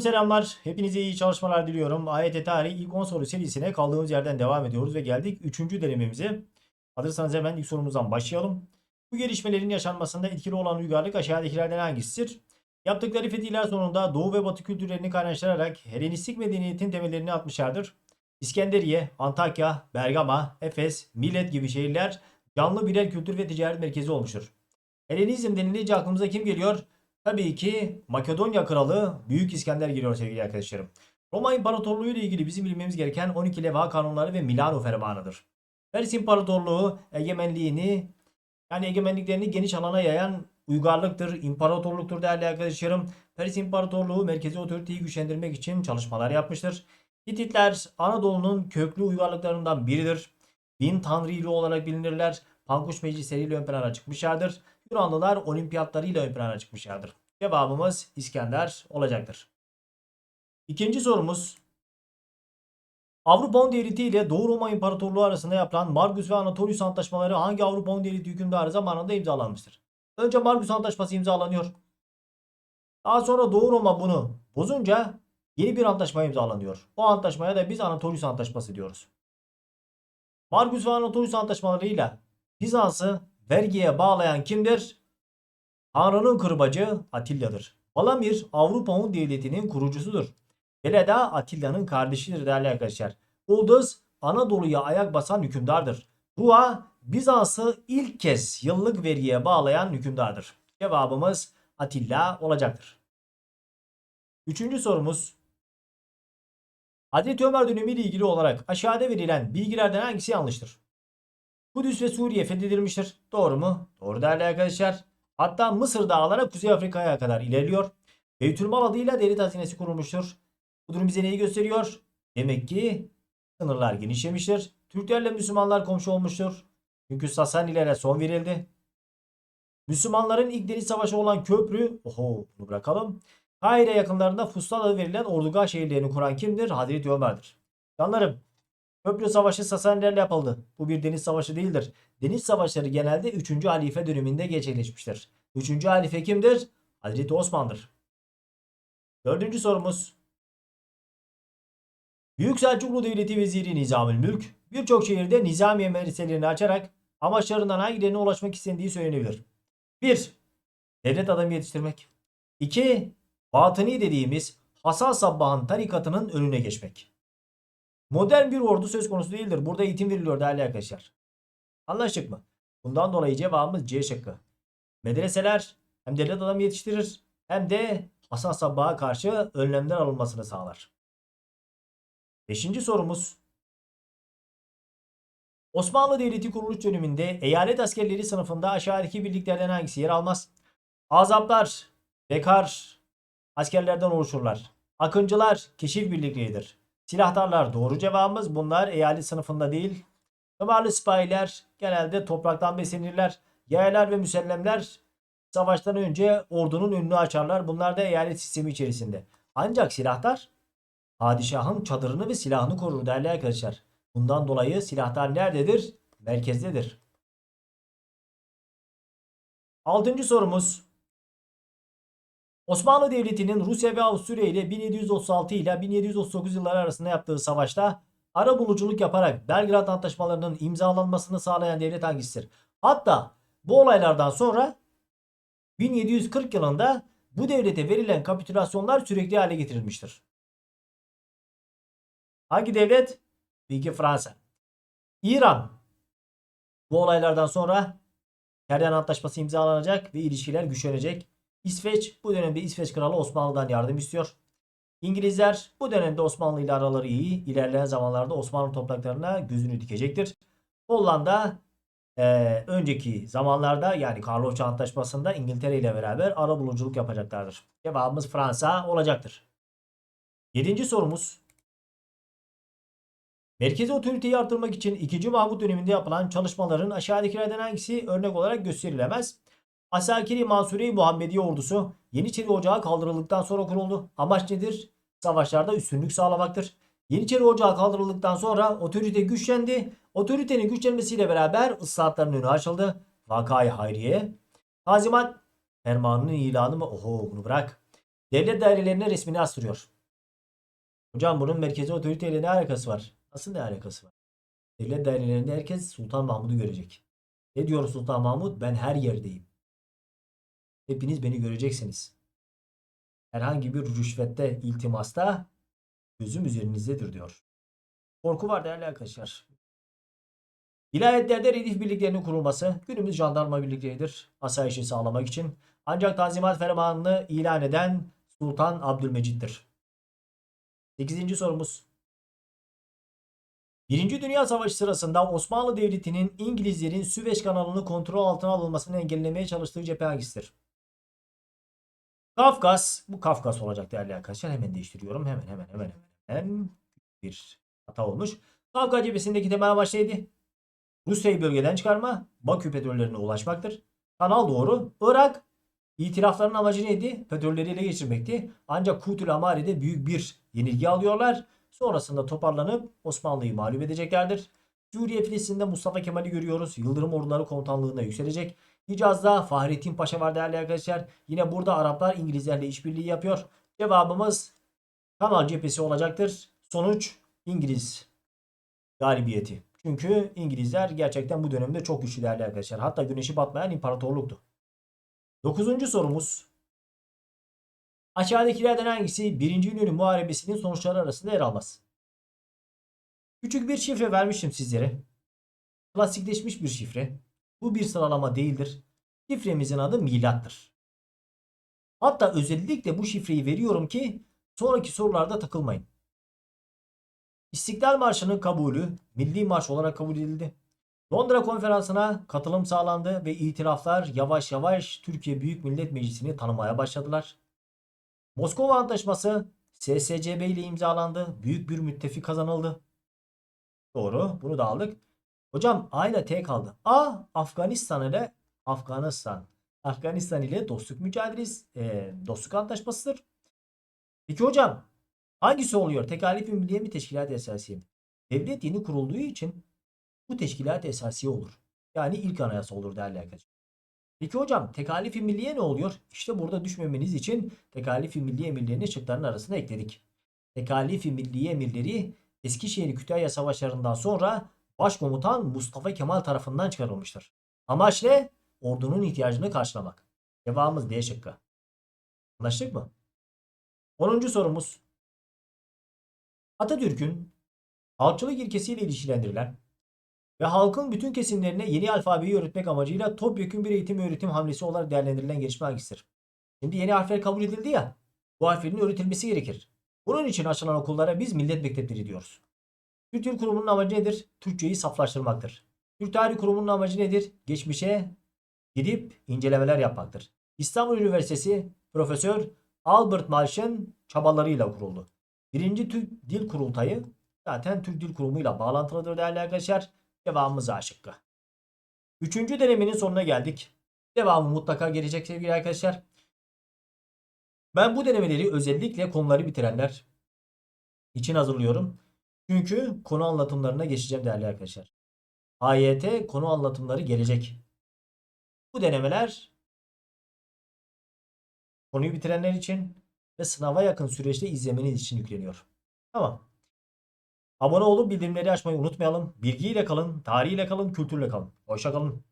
Selamlar. Hepinize iyi çalışmalar diliyorum. AYT Tarih ilk 10 soru serisine kaldığımız yerden devam ediyoruz ve geldik 3. denememize. Hazırsanız hemen ilk sorumuzdan başlayalım. Bu gelişmelerin yaşanmasında etkili olan uygarlık aşağıdakilerden hangisidir? Yaptıkları fetihler sonunda Doğu ve Batı kültürlerini kaynaştırarak Helenistik medeniyetin temellerini atmışlardır. İskenderiye, Antakya, Bergama, Efes, Milet gibi şehirler canlı birer kültür ve ticaret merkezi olmuştur. Helenizm denilince aklımıza kim geliyor? Tabii ki Makedonya Kralı Büyük İskender geliyor sevgili arkadaşlarım. Roma İmparatorluğu ile ilgili bizim bilmemiz gereken 12 leva kanunları ve Milano fermanıdır. Pers İmparatorluğu egemenliğini yani egemenliklerini geniş alana yayan uygarlıktır, imparatorluktur değerli arkadaşlarım. Pers İmparatorluğu merkezi otoriteyi güçlendirmek için çalışmalar yapmıştır. Hititler Anadolu'nun köklü uygarlıklarından biridir. Bin tanrılı olarak bilinirler. Pankuş meclisleriyle ön plana çıkmışlardır. Yunanlılar olimpiyatlarıyla ön plana çıkmışlardır. Cevabımız İskender olacaktır. İkinci sorumuz. Avrupa On Devleti ile Doğu Roma İmparatorluğu arasında yapılan Margus ve Anatolius Antlaşmaları hangi Avrupa On Devleti hükümdarı zamanında imzalanmıştır? Önce Margus Antlaşması imzalanıyor. Daha sonra Doğu Roma bunu bozunca yeni bir antlaşma imzalanıyor. O antlaşmaya da biz Anatolius Antlaşması diyoruz. Margus ve Anatolius Antlaşmalarıyla Bizans'ı vergiye bağlayan kimdir? Tanrı'nın kırbacı Atilla'dır. Valamir Avrupa Hun Devleti'nin kurucusudur. Veleda Atilla'nın kardeşidir değerli arkadaşlar. Ulduz Anadolu'ya ayak basan hükümdardır. Rua Bizans'ı ilk kez yıllık vergiye bağlayan hükümdardır. Cevabımız Atilla olacaktır. Üçüncü sorumuz. Hazreti Ömer dönemiyle ilgili olarak aşağıda verilen bilgilerden hangisi yanlıştır? Kudüs ve Suriye fethedilmiştir. Doğru mu? Doğru değerli arkadaşlar. Hatta Mısır dağlara Kuzey Afrika'ya kadar ilerliyor. Beytülmal adıyla devlet hazinesi kurulmuştur. Bu durum bize neyi gösteriyor? Demek ki sınırlar genişlemiştir. Türklerle Müslümanlar komşu olmuştur. Çünkü Sasanilere son verildi. Müslümanların ilk deniz savaşı olan köprü, oho bunu bırakalım. Kahire yakınlarında Fustal adı verilen Ordugah şehirlerini kuran kimdir? Hazreti Ömer'dir. Canlarım Köprü Savaşı Sasanilerle yapıldı. Bu bir deniz savaşı değildir. Deniz savaşları genelde 3. halife döneminde gerçekleşmiştir. 3. halife kimdir? Hazreti Osman'dır. Dördüncü sorumuz. Büyük Selçuklu Devleti Veziri Nizamül Mülk birçok şehirde nizamiye medreselerini açarak amaçlarından hangilerine ulaşmak istendiği söylenebilir. 1. Devlet adamı yetiştirmek. 2. Batıni dediğimiz Hasan Sabbah'ın tarikatının önüne geçmek. Modern bir ordu söz konusu değildir. Burada eğitim veriliyor değerli arkadaşlar. Anlaştık mı? Bundan dolayı cevabımız C şıkkı. Medreseler hem devlet adamı yetiştirir hem de Hasan Sabbah'a karşı önlemler alınmasını sağlar. Beşinci sorumuz. Osmanlı Devleti kuruluş döneminde eyalet askerleri sınıfında aşağıdaki birliklerden hangisi yer almaz? Azaplar, bekar askerlerden oluşurlar. Akıncılar keşif birlikleridir. Silahtarlar doğru cevabımız. Bunlar eyalet sınıfında değil. Ömerli sipahiler genelde topraktan beslenirler. Yaylar ve müsellemler savaştan önce ordunun önünü açarlar. Bunlar da eyalet sistemi içerisinde. Ancak silahtar padişahın çadırını ve silahını korur değerli arkadaşlar. Bundan dolayı silahtar nerededir? Merkezdedir. Altıncı sorumuz. Osmanlı Devleti'nin Rusya ve Avusturya ile 1736 ile 1739 yılları arasında yaptığı savaşta ara buluculuk yaparak Belgrad Antlaşmalarının imzalanmasını sağlayan devlet hangisidir? Hatta bu olaylardan sonra 1740 yılında bu devlete verilen kapitülasyonlar sürekli hale getirilmiştir. Hangi devlet? Bilgi Fransa. İran. Bu olaylardan sonra Kerden Antlaşması imzalanacak ve ilişkiler güçlenecek. İsveç bu dönemde İsveç Kralı Osmanlı'dan yardım istiyor. İngilizler bu dönemde Osmanlı ile araları iyi. İlerleyen zamanlarda Osmanlı topraklarına gözünü dikecektir. Hollanda e, önceki zamanlarda yani Karlofça Antlaşması'nda İngiltere ile beraber ara buluculuk yapacaklardır. Cevabımız Fransa olacaktır. Yedinci sorumuz. Merkezi otoriteyi artırmak için 2. Mahmut döneminde yapılan çalışmaların aşağıdakilerden hangisi örnek olarak gösterilemez? Asakiri Mansuri Muhammedi ordusu Yeniçeri Ocağı kaldırıldıktan sonra kuruldu. Amaç nedir? Savaşlarda üstünlük sağlamaktır. Yeniçeri Ocağı kaldırıldıktan sonra otorite güçlendi. Otoritenin güçlenmesiyle beraber ıslahatların önü açıldı. Vakayı Hayriye. Tazimat fermanının ilanı mı? Oho bunu bırak. Devlet dairelerine resmini astırıyor. Hocam bunun merkezi otoriteyle ne alakası var? Nasıl ne alakası var? Devlet dairelerinde herkes Sultan Mahmud'u görecek. Ne diyor Sultan Mahmud? Ben her yerdeyim. Hepiniz beni göreceksiniz. Herhangi bir rüşvette, iltimasta gözüm üzerinizdedir diyor. Korku var değerli arkadaşlar. Vilayetlerde redif birliklerinin kurulması günümüz jandarma birlikleridir. Asayişi sağlamak için. Ancak Tanzimat Fermanı'nı ilan eden Sultan Abdülmecit'tir. 8. sorumuz. Birinci Dünya Savaşı sırasında Osmanlı Devleti'nin İngilizlerin Süveyş kanalını kontrol altına alınmasını engellemeye çalıştığı cephe hangisidir? Kafkas, bu Kafkas olacak değerli arkadaşlar. Hemen değiştiriyorum. Hemen hemen hemen hemen. hemen. Bir hata olmuş. Kafkas cephesindeki temel amaç neydi? Rusya'yı bölgeden çıkarma, Bakü petrollerine ulaşmaktır. Kanal doğru. Irak itirafların amacı neydi? Petrolleri ele geçirmekti. Ancak Kutül Amare'de büyük bir yenilgi alıyorlar. Sonrasında toparlanıp Osmanlı'yı mağlup edeceklerdir. Suriye Filistin'de Mustafa Kemal'i görüyoruz. Yıldırım orduları komutanlığına yükselecek. Hicaz'da Fahrettin Paşa var değerli arkadaşlar. Yine burada Araplar İngilizlerle işbirliği yapıyor. Cevabımız Kanal cephesi olacaktır. Sonuç İngiliz galibiyeti. Çünkü İngilizler gerçekten bu dönemde çok güçlü değerli arkadaşlar. Hatta güneşi batmayan imparatorluktu. Dokuzuncu sorumuz. Aşağıdakilerden hangisi 1. İnönü Muharebesi'nin sonuçları arasında yer almaz? Küçük bir şifre vermiştim sizlere. Klasikleşmiş bir şifre. Bu bir sıralama değildir. Şifremizin adı milattır. Hatta özellikle bu şifreyi veriyorum ki sonraki sorularda takılmayın. İstiklal Marşı'nın kabulü milli marş olarak kabul edildi. Londra konferansına katılım sağlandı ve itiraflar yavaş yavaş Türkiye Büyük Millet Meclisi'ni tanımaya başladılar. Moskova Antlaşması SSCB ile imzalandı. Büyük bir müttefik kazanıldı. Doğru. Bunu da aldık. Hocam A ile T kaldı. A Afganistan ile Afganistan. Afganistan ile dostluk mücadelesi, e, dostluk antlaşmasıdır. Peki hocam hangisi oluyor? Tekalif-i mi Teşkilat-ı Esasiye mi? Devlet yeni kurulduğu için bu Teşkilat-ı Esasiye olur. Yani ilk anayasa olur değerli arkadaşlar. Peki hocam tekalif-i milliye ne oluyor? İşte burada düşmemeniz için tekalif-i milliye emirlerini şıkların arasına ekledik. Tekalif-i milliye emirleri Eskişehir Kütahya Savaşları'ndan sonra Başkomutan Mustafa Kemal tarafından çıkarılmıştır. Amaç ne? Ordunun ihtiyacını karşılamak. Cevabımız D şıkkı. Anlaştık mı? 10. sorumuz. Atatürk'ün halkçılık ilkesiyle ilişkilendirilen ve halkın bütün kesimlerine yeni alfabeyi öğretmek amacıyla topyekun bir eğitim öğretim hamlesi olarak değerlendirilen gelişme hangisidir? Şimdi yeni harfler kabul edildi ya. Bu harflerin öğretilmesi gerekir. Bunun için açılan okullara biz millet mektepleri diyoruz. Türk Dil Kurumu'nun amacı nedir? Türkçeyi saflaştırmaktır. Türk Tarih Kurumu'nun amacı nedir? Geçmişe gidip incelemeler yapmaktır. İstanbul Üniversitesi Profesör Albert Marsh'ın çabalarıyla kuruldu. Birinci Türk Dil Kurultayı zaten Türk Dil Kurumu ile bağlantılıdır değerli arkadaşlar. Devamımız A. Üçüncü denemenin sonuna geldik. Devamı mutlaka gelecek sevgili arkadaşlar. Ben bu denemeleri özellikle konuları bitirenler için hazırlıyorum. Çünkü konu anlatımlarına geçeceğim değerli arkadaşlar. AYT konu anlatımları gelecek. Bu denemeler konuyu bitirenler için ve sınava yakın süreçte izlemeniz için yükleniyor. Tamam. Abone olup bildirimleri açmayı unutmayalım. Bilgiyle kalın, tarihiyle kalın, kültürle kalın. Hoşça kalın.